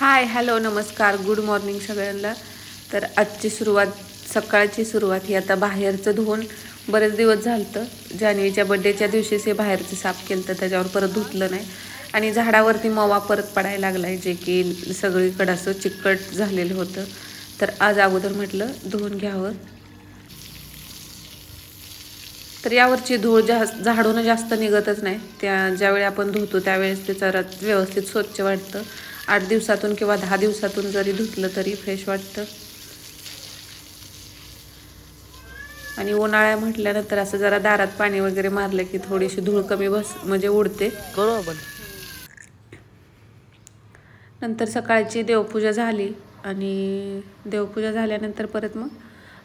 हाय hello नमस्कार. Good morning सगळ्यांना. तर आजची सुरुवात सकाळची सुरुवात ही आता बाहेरचं धुवून बरेच दिवस झालतं. जान्हवीच्या बड्डेच्या दिवशीच हे बाहेरचं साफ केलं तर त्याच्यावर परत धुतलं नाही. आणि झाडावरती मवा परत पडायला लागला आहे जे की सगळीकडं असं चिकट झालेलं होतं. तर आज अगोदर म्हटलं धुवून घ्यावं. तर यावरची धूळ जास्त झाडून जास्त निघतच नाही. त्या ज्यावेळी आपण धुतो त्यावेळेस ते जरा व्यवस्थित स्वच्छ वाटतं. आठ दिवसातून किंवा दहा दिवसातून जरी धुतलं तरी फ्रेश वाटतं. आणि उन्हाळ्या म्हटल्यानंतर असं जरा दारात पाणी वगैरे मारलं की थोडीशी धूळ कमी बस म्हणजे उडते. करू आपण नंतर सकाळची देवपूजा झाली आणि देवपूजा झाल्यानंतर परत मग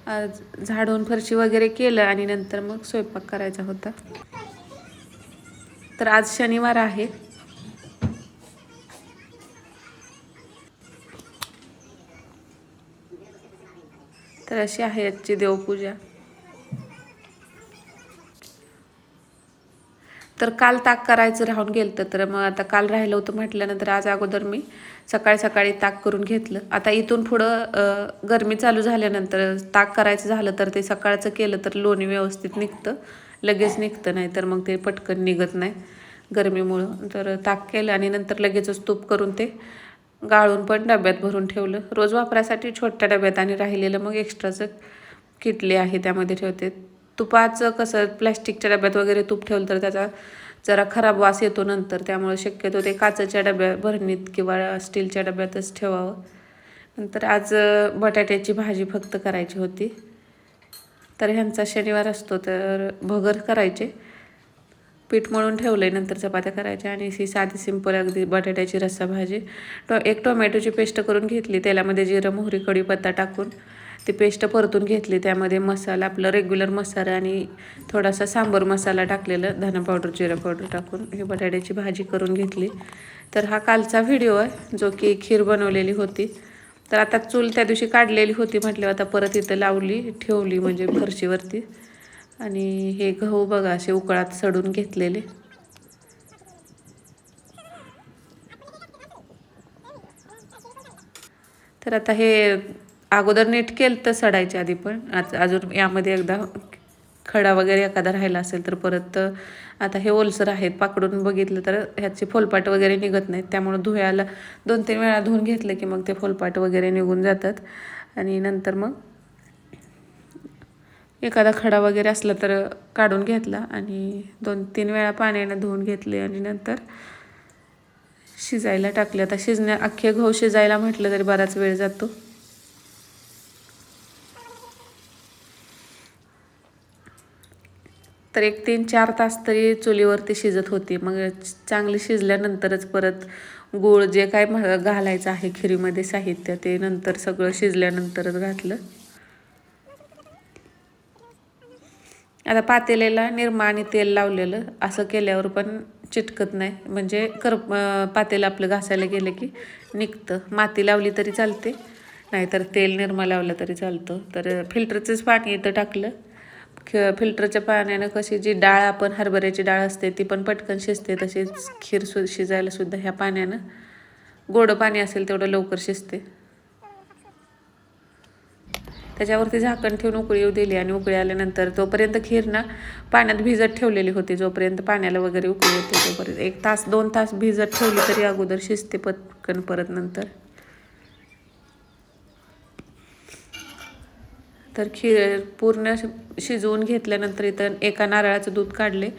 आज झाडून फरशी वगैरे केलं आणि नंतर मग स्वयंपाक करायचा होता. तर आज शनिवार आहे. तर अशी आहे आजची देवपूजा. तर काल ताक करायचं राहून गेलं तर मग आता काल राहिलं होतं म्हटल्यानंतर आज अगोदर मी सकाळी सकाळी ताक करून घेतलं. आता इथून पुढं गरमी चालू झाल्यानंतर ताक करायचं झालं तर ते सकाळचं केलं तर लोणी व्यवस्थित निघतं लगेच निघतं नाही तर मग ते पटकन निघत नाही गरमीमुळं. तर ताक केलं आणि नंतर लगेचच तूप करून ते गाळून पण डब्यात भरून ठेवलं. रोज वापरासाठी छोट्या डब्यात आणि राहिलेलं मग एक्स्ट्राचं किटली आहे त्यामध्ये ठेवते. तुपाचं कसं प्लॅस्टिकच्या डब्यात वगैरे तूप ठेवलं तर त्याचा जरा खराब वास येतो नंतर. त्यामुळे शक्यतो ते काचेच्या डब्या भरणीत किंवा स्टीलच्या डब्यातच ठेवावं. नंतर आज बटाट्याची भाजी फक्त करायची होती. तर ह्यांचा शनिवार असतो तर भगर करायचे. पीठ मळून ठेवलं आहे नंतर चपात्या करायच्या आणि ही साधी सिंपल अगदी बटाट्याची रस्सा भाजी. टो एक टोमॅटोची पेस्ट करून घेतली तेलामध्ये जिरं मोहरी कढीपत्ता टाकून ती पेस्ट परतून घेतली. त्यामध्ये मसाला आपलं रेग्युलर मसाला आणि थोडासा सांबर मसाला टाकलेलं धना पावडर जिरा पावडर टाकून ही बटाट्याची भाजी करून घेतली. तर हा कालचा व्हिडिओ आहे जो की खीर बनवलेली होती. तर आता चूल त्या दिवशी काढलेली होती म्हटल्यावर आता परत इथं लावली ठेवली म्हणजे फरशीवरती. आणि हे गहू बघा असे उकळात सडून घेतलेले. तर आता हे अगोदर नीट केलं तर सडायच्या आधी पण. आज अजून यामध्ये एकदा खडा वगैरे एखादा राहिला असेल तर परत आता हे ओलसर आहेत पाकडून बघितलं तर ह्याचे फोलपाट वगैरे निघत नाहीत. त्यामुळं धुयाला दोन तीन वेळा धुवून घेतलं की मग ते फोलपाट वगैरे निघून जातात. आणि नंतर मग एखादा खडा वगैरे असला तर काढून घेतला आणि दोन तीन वेळा पाण्यानं धुवून घेतले आणि नंतर शिजायला टाकले. आता शिजण्या अख्खे गहू शिजायला म्हटलं तरी बराच वेळ जातो. तर एक तीन चार तास तरी चुलीवरती शिजत होती. मग चांगली शिजल्यानंतरच परत गूळ जे काय घालायचं आहे खिरीमध्ये साहित्य ते नंतर सगळं शिजल्यानंतरच घातलं. आता पातेल्याला निरमा आणि तेल लावलेलं असं केल्यावर पण चिटकत नाही. म्हणजे कर पातेलं आपलं घासायला गेलं की निघतं. माती लावली तरी चालते नाहीतर तेल निरमा लावलं तरी चालतं. तर फिल्टरचंच पाणी इथं टाकलं. ख फिल्टरच्या पाण्यानं कशी जी डाळ आपण हरभऱ्याची डाळ असते ती पण पटकन शिजते. तशीच खीर सु शिजायला सुद्धा ह्या पाण्यानं गोडं पाणी असेल तेवढं लवकर शिजते. त्याच्यावरती झाकण ठेवून उकळी येऊ दिली आणि उकळी आल्यानंतर तोपर्यंत खीर ना पाण्यात भिजत ठेवलेली होती जोपर्यंत पाण्याला वगैरे उकळी येते तोपर्यंत एक तास दोन तास भिजत ठेवली तरी अगोदर शिजते पटकन परत नंतर. तर खीर पूर्ण शिजवून घेतल्यानंतर इथं एका नारळाचं दूध काढले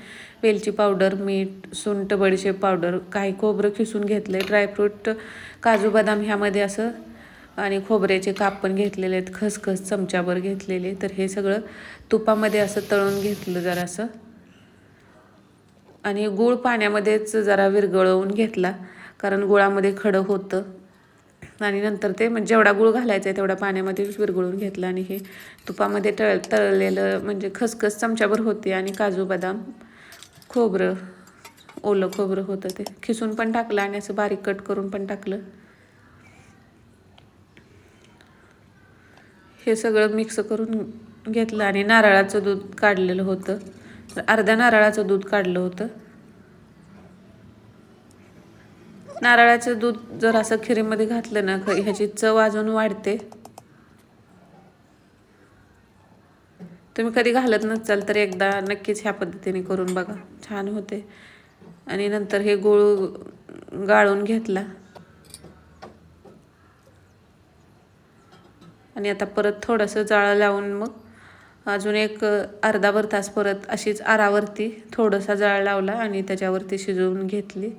वेलची पावडर मीठ सुंट बडीशेप पावडर काही खोबरं खिसून घेतले ड्रायफ्रूट काजू बदाम ह्यामध्ये असं आणि खोबऱ्याचे काप पण घेतलेले आहेत खसखस चमच्याभर घेतलेले तर हे सगळं तुपामध्ये असं तळून घेतलं जरासं. आणि गूळ पाण्यामध्येच जरा विरघळवून घेतला कारण गुळामध्ये खडं होतं. आणि नंतर ते म्हणजे जेवढा गूळ घालायचा आहे तेवढा पाण्यामध्येच विरघळून घेतला आणि हे तुपामध्ये तळ तळलेलं म्हणजे खसखस चमच्याभर होते आणि काजू बदाम खोबरं ओलं खोबरं होतं ते खिसून पण टाकलं आणि असं बारीक कट करून पण टाकलं. हे सगळं मिक्स करून घेतलं आणि नारळाचं दूध काढलेलं होतं. अर्ध्या नारळाचं दूध काढलं होतं. नारळाचं दूध जर असं खिरीमध्ये घातलं ना ह्याची चव अजून वाढते. तुम्ही कधी घालत नसाल तर एकदा नक्कीच ह्या पद्धतीने करून बघा. छान होते. आणि नंतर हे गूळ गाळून घेतला. आणि आता परत थोडंसं जाळं लावून मग अजून एक अर्धाभर तास परत अशीच आरावरती थोडंसा जाळ लावला आणि त्याच्यावरती शिजवून घेतली.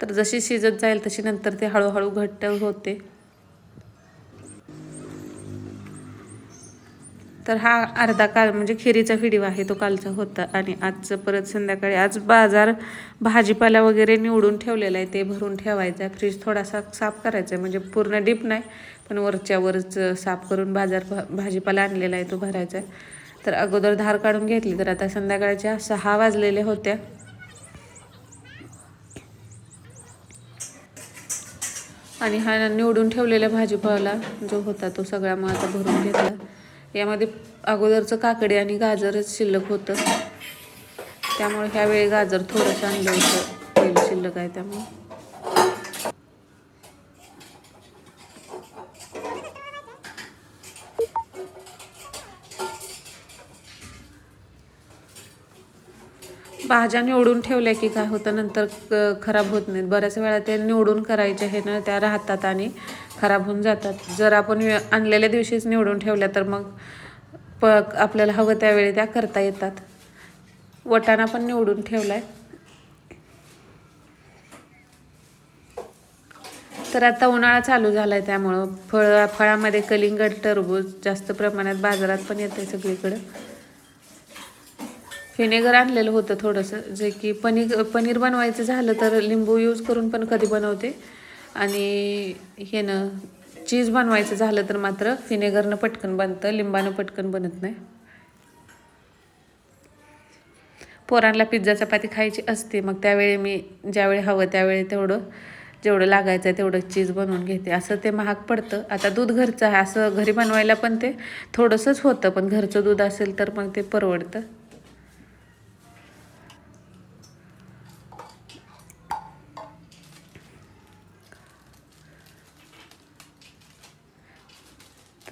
तर जशी शिजत जाईल तशी नंतर ते हळूहळू घट्ट होते. तर हा अर्धा काल म्हणजे खिरीचा व्हिडिओ आहे तो कालचा होता. आणि आजचं परत संध्याकाळी आज बाजार भाजीपाला वगैरे निवडून ठेवलेला आहे ते भरून ठेवायचं. आहे फ्रीज थोडासा साफ करायचा आहे म्हणजे पूर्ण डीप नाही पण वरच्यावरच साफ करून बाजार भा- भाजीपाला आणलेला आहे तो भरायचा आहे. तर अगोदर धार काढून घेतली तर आता संध्याकाळच्या सहा वाजलेल्या होत्या. आणि हा निवडून ठेवलेला भाजीपाला जो होता तो सगळा मग आता भरून घेतला. यामध्ये अगोदरचं काकडी आणि गाजरच शिल्लक होतं. त्यामुळे ह्यावेळी गाजर थोडंसं आणलं होतं. शिल्लक आहे त्यामुळे. भाज्या निवडून ठेवल्या की काय होतं नंतर खराब होत नाहीत. बऱ्याच वेळा ते निवडून करायचे हे ना त्या राहतात आणि खराब होऊन जातात. जर आपण आणलेल्या दिवशीच निवडून ठेवल्या तर मग प आपल्याला हवं त्यावेळी त्या करता येतात. वटाणा पण निवडून ठेवला आहे तर आता उन्हाळा चालू झाला आहे त्यामुळं. फळ फळामध्ये कलिंगड टरबूज जास्त प्रमाणात बाजारात पण येते सगळीकडं. व्हिनेगर आणलेलं होतं थोडंसं. जे की पनीर पनीर बनवायचं झालं तर लिंबू यूज करून पण कधी बनवते. आणि हे ना चीज बनवायचं झालं तर मात्र व्हिनेगरनं पटकन बनतं लिंबानं पटकन बनत नाही. पोरांना पिझ्झा चपाती खायची असते मग त्यावेळी मी ज्यावेळी हवं त्यावेळी तेवढं जेवढं लागायचं आहे तेवढं चीज बनवून घेते. असं ते महाग पडतं. आता दूध घरचं आहे असं घरी बनवायला पण ते थोडंसंच होतं पण घरचं दूध असेल तर मग ते परवडतं.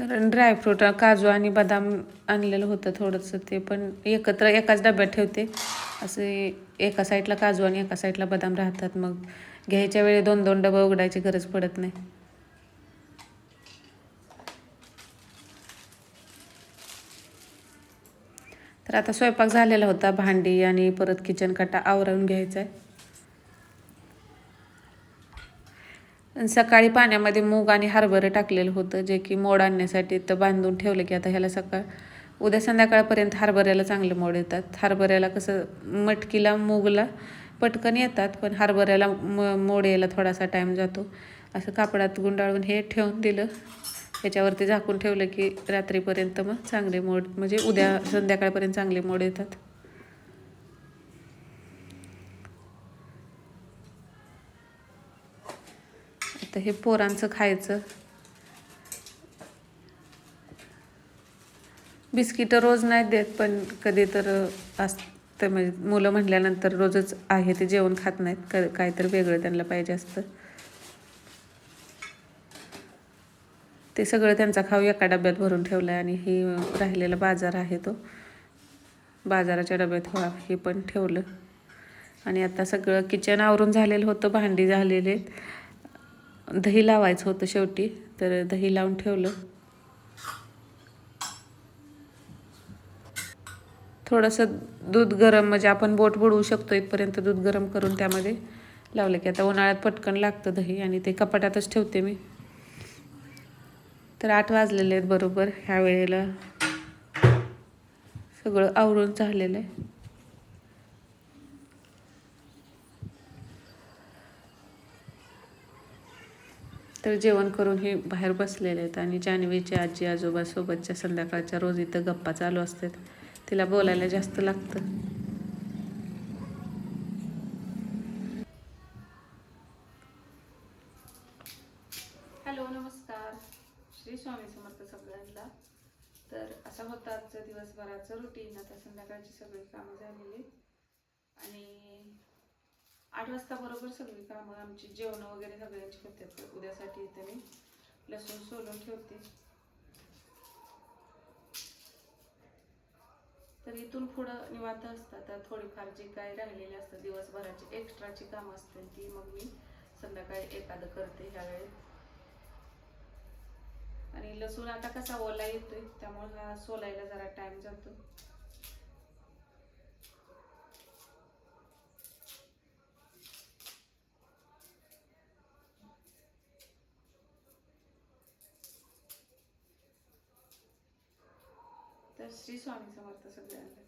कारण ड्रायफ्रूट काजू आणि बदाम आणलेलं होतं थोडंसं ते पण एकत्र एकाच डब्यात ठेवते. असे एका साईडला काजू आणि एका साईडला बदाम राहतात. मग घ्यायच्या वेळी दोन दोन डबं उघडायची गरज पडत नाही. तर आता स्वयंपाक झालेला होता. भांडी आणि परत किचन काटा आवरून घ्यायचा आहे आणि सकाळी पाण्यामध्ये मूग आणि हरभरं टाकलेलं होतं जे की मोड आणण्यासाठी तर बांधून ठेवलं की आता ह्याला सकाळ उद्या संध्याकाळपर्यंत हरभऱ्याला चांगले मोड येतात. हरभऱ्याला कसं मटकीला मूगला पटकन येतात पण हरभऱ्याला म मोड यायला थोडासा टाईम जातो. असं कापडात गुंडाळून हे ठेवून दिलं. त्याच्यावरती झाकून ठेवलं की रात्रीपर्यंत मग चांगले मोड म्हणजे उद्या संध्याकाळपर्यंत चांगले मोड येतात. तर हे पोरांचं खायचं. बिस्किटं रोज नाही देत पण कधी तर असतं. म्हणजे मुलं म्हटल्यानंतर रोजच आहे ते जेवण खात नाहीत. क काहीतरी वेगळं त्यांना पाहिजे असतं. ते सगळं त्यांचा खाऊ एका डब्यात भरून ठेवलं आहे आणि हे राहिलेला बाजार आहे तो. बाजाराच्या डब्यात हो हे पण ठेवलं. आणि आता सगळं किचन आवरून झालेलं होतं भांडी झालेले दही लावायचं होतं शेवटी तर दही लावून ठेवलं. थोडंसं दूध गरम म्हणजे आपण बोट बुडवू शकतो इथपर्यंत दूध गरम करून त्यामध्ये लावलं की आता उन्हाळ्यात पटकन लागतं दही आणि ते कपाटातच ठेवते मी. तर आठ वाजलेले आहेत बरोबर ह्या वेळेला सगळं आवरून झालेलं आहे. तर जेवण करून हे बाहेर बसलेले आहेत आणि जान्हवीच्या आजी आजोबासोबतच्या संध्याकाळच्या रोज इथं गप्पा चालू असतात. तिला बोलायला जास्त लागतं. हॅलो नमस्कार. श्री स्वामी समर्थ सगळ्यांना. तर असा होता आजचं दिवसभराचं रुटीन आता संध्याकाळची सगळी कामं झालेली. आणि आठ वाजता बरोबर सगळी कामं आमची जेवण वगैरे सगळ्यांची होतात उद्यासाठी इथे मी लसूण सोलून ठेवते. तर इथून पुढं निवांत असतात. तर थोडीफार जी काय राहिलेली असतात दिवसभराची एक्स्ट्राची कामं असतील ती मग मी संध्याकाळी एखादं करते ह्या वेळेत आणि लसूण आता कसा ओला येतोय त्यामुळे हा सोलायला जरा टाइम जातो तर श्री स्वामी समर्थ सगळ्यांना